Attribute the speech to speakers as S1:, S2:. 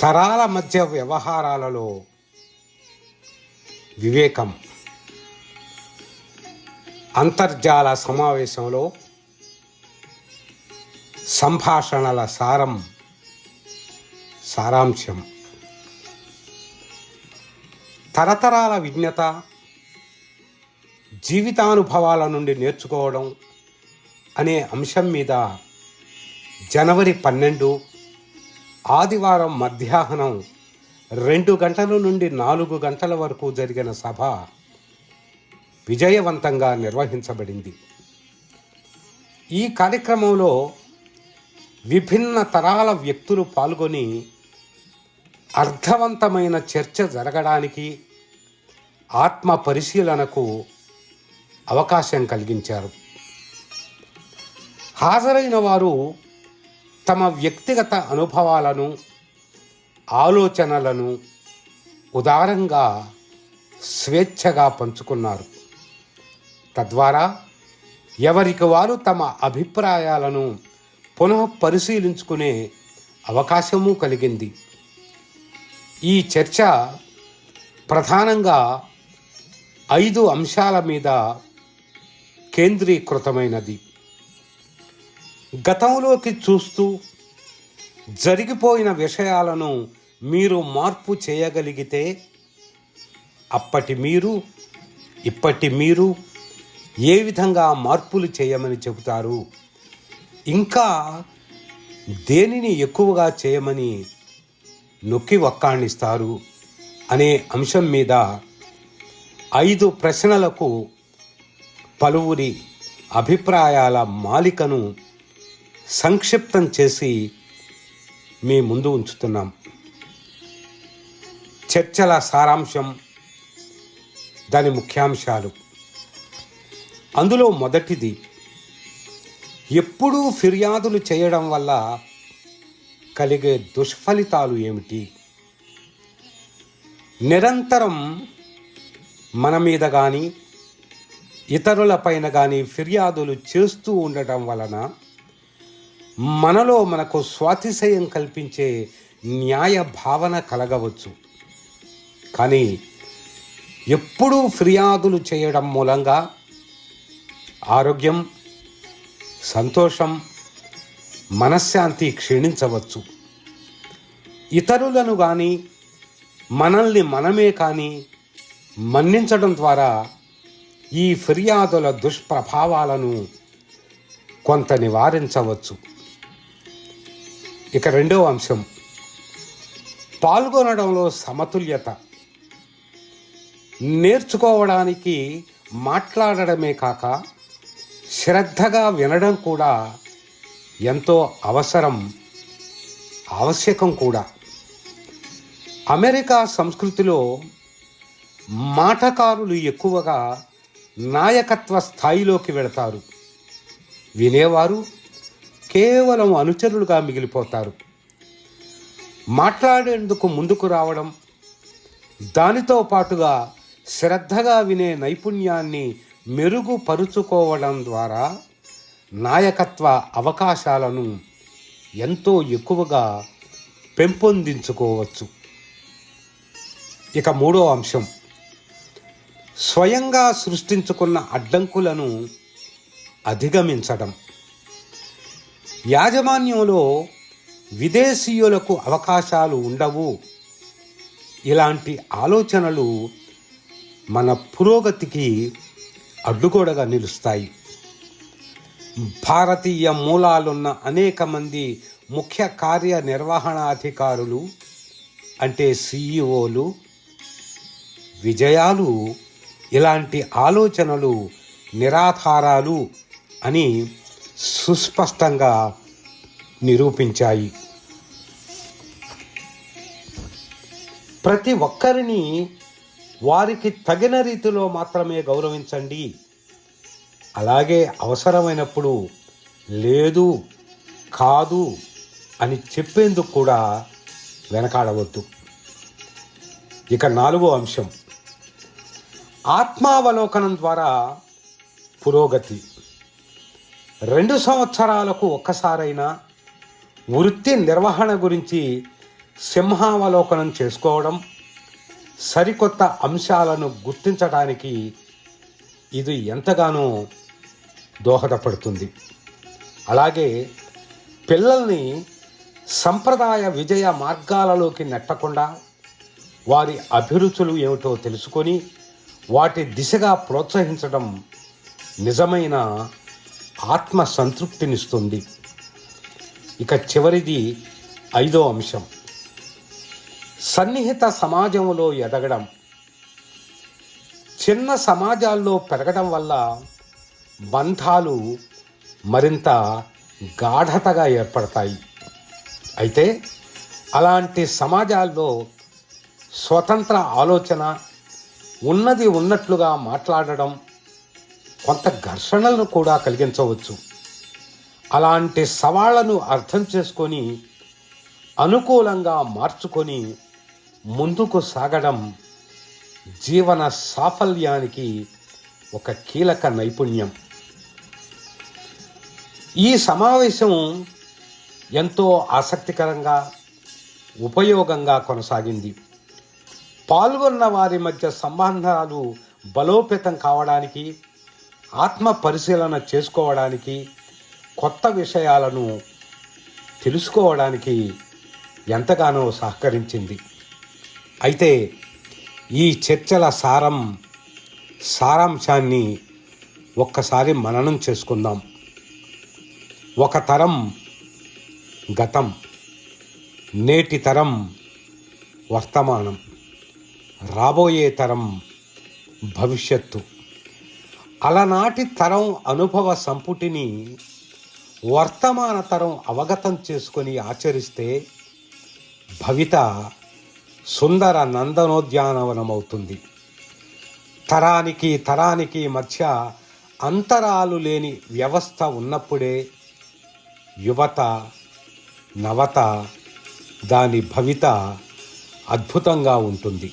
S1: తరాల మధ్య వ్యవహారాలలో వివేకం. అంతర్జాల సమావేశంలో సంభాషణల సారం సారాంశం. తరతరాల విజ్ఞత జీవితానుభవాల నుండి నేర్చుకోవడం అనే అంశం మీద జనవరి పన్నెండు ఆదివారం మధ్యాహ్నం రెండు గంటల నుండి నాలుగు గంటల వరకు జరిగిన సభ విజయవంతంగా నిర్వహించబడింది. ఈ కార్యక్రమంలో విభిన్న తరాల వ్యక్తులు పాల్గొని అర్థవంతమైన చర్చ జరగడానికి ఆత్మ పరిశీలనకు అవకాశం కలిగించారు. హాజరైన వారు తమ వ్యక్తిగత అనుభవాలను ఆలోచనలను ఉదారంగా స్వేచ్ఛగా పంచుకున్నారు. తద్వారా ఎవరికి వారు తమ అభిప్రాయాలను పునః పరిశీలించుకునే అవకాశము కలిగింది. ఈ చర్చ ప్రధానంగా ఐదు అంశాల మీద కేంద్రీకృతమైనది. గతంలోకి చూస్తూ జరిగిపోయిన విషయాలను మీరు మార్పు చేయగలిగితే అప్పటి మీరు ఇప్పటి మీరు ఏ విధంగా మార్పులు చేయమని చెబుతారు? ఇంకా దేనిని ఎక్కువగా చేయమని నొక్కి వక్కాణిస్తారు అనే అంశం మీద ఐదు ప్రశ్నలకు పలువురి అభిప్రాయాల మాలికను సంక్షిప్తం చేసి మీ ముందు ఉంచుతున్నాం. చర్చల సారాంశం దాని ముఖ్యాంశాలు. అందులో మొదటిది ఎప్పుడూ ఫిర్యాదులు చేయడం వల్ల కలిగే దుష్ఫలితాలు ఏమిటి? నిరంతరం మన మీద కానీ ఇతరులపైన కానీ ఫిర్యాదులు చేస్తూ ఉండటం వలన మనలో మనకు స్వాతిశయం కల్పించే న్యాయ భావన కలగవచ్చు. కానీ ఎప్పుడూ ఫిర్యాదులు చేయడం మూలంగా ఆరోగ్యం సంతోషం మనశ్శాంతి క్షీణించవచ్చు. ఇతరులను కానీ మనల్ని మనమే కానీ మన్నించడం ద్వారా ఈ ఫిర్యాదుల దుష్ప్రభావాలను కొంత నివారించవచ్చు. ఇక రెండవ అంశం. పాల్గొనడంలో సమతుల్యత. నేర్చుకోవడానికి మాట్లాడడమే కాక శ్రద్ధగా వినడం కూడా ఎంతో అవసరం ఆవశ్యకం కూడా. అమెరికా సంస్కృతిలో మాటకారులు ఎక్కువగా నాయకత్వ స్థాయిలోకి వెళతారు. వినేవారు కేవలం అనుచరులుగా మిగిలిపోతారు. మాట్లాడేందుకు ముందుకు రావడం దానితో పాటుగా శ్రద్ధగా వినే నైపుణ్యాన్ని మెరుగుపరుచుకోవడం ద్వారా నాయకత్వ అవకాశాలను ఎంతో ఎక్కువగా పెంపొందించుకోవచ్చు. ఇక మూడో అంశం. స్వయంగా సృష్టించుకున్న అడ్డంకులను అధిగమించడం. యాజమాన్యంలో విదేశీయులకు అవకాశాలు ఉండవు. ఇలాంటి ఆలోచనలు మన పురోగతికి అడ్డుగోడగా నిలుస్తాయి. భారతీయ మూలాలున్న అనేక మంది ముఖ్య కార్యనిర్వహణాధికారులు అంటే సిఇఓలు విజయాలు ఇలాంటి ఆలోచనలు నిరాధారాలు అని సుస్పష్టంగా నిరూపించాయి. ప్రతి ఒక్కరిని వారికి తగిన రీతిలో మాత్రమే గౌరవించండి. అలాగే అవసరమైనప్పుడు లేదు కాదు అని చెప్పేందుకు కూడా వెనకాడవద్దు. ఇక నాలుగో అంశం. ఆత్మావలోకనం ద్వారా పురోగతి. రెండు సంవత్సరాలకు ఒక్కసారైనా వృత్తి నిర్వహణ గురించి సింహావలోకనం చేసుకోవడం సరికొత్త అంశాలను గుర్తించడానికి ఇది ఎంతగానో దోహదపడుతుంది. అలాగే పిల్లల్ని సంప్రదాయ విజయ మార్గాలలోకి నెట్టకుండా వారి అభిరుచులు ఏమిటో తెలుసుకొని వాటి దిశగా ప్రోత్సహించడం నిజమైన ఆత్మ సంతృప్తినిస్తుంది. ఇక చివరిది ఐదో అంశం. సన్నిహిత సమాజంలో ఎదగడం. చిన్న సమాజాల్లో పెరగడం వల్ల బంధాలు మరింత గాఢతగా ఏర్పడతాయి. అయితే అలాంటి సమాజాల్లో స్వతంత్ర ఆలోచన ఉన్నది ఉన్నట్లుగా మాట్లాడడం కొంత ఘర్షణలను కూడా కలిగించవచ్చు. అలాంటి సవాళ్ళను అర్థం చేసుకొని అనుకూలంగా మార్చుకొని ముందుకు సాగడం జీవన సాఫల్యానికి ఒక కీలక నైపుణ్యం. ఈ సమావేశం ఎంతో ఆసక్తికరంగా ఉపయోగంగా కొనసాగింది. పాల్గొన్న వారి మధ్య సంబంధాలు బలోపేతం కావడానికి ఆత్మ పరిశీలన చేసుకోవడానికి కొత్త విషయాలను తెలుసుకోవడానికి ఎంతగానో సహకరించింది. అయితే ఈ చర్చల సారం సారాంశాన్ని ఒక్కసారి మననం చేసుకుందాం. ఒక తరం గతం నేటి తరం వర్తమానం రాబోయే తరం భవిష్యత్తు. అలనాటి తరం అనుభవ సంపుటిని వర్తమాన తరం అవగతం చేసుకొని ఆచరిస్తే భవిత సుందర నందనోద్యానవనమవుతుంది. తరానికి తరానికి మధ్య అంతరాలు లేని వ్యవస్థ ఉన్నప్పుడే యువత నవత దాని భవిత అద్భుతంగా ఉంటుంది.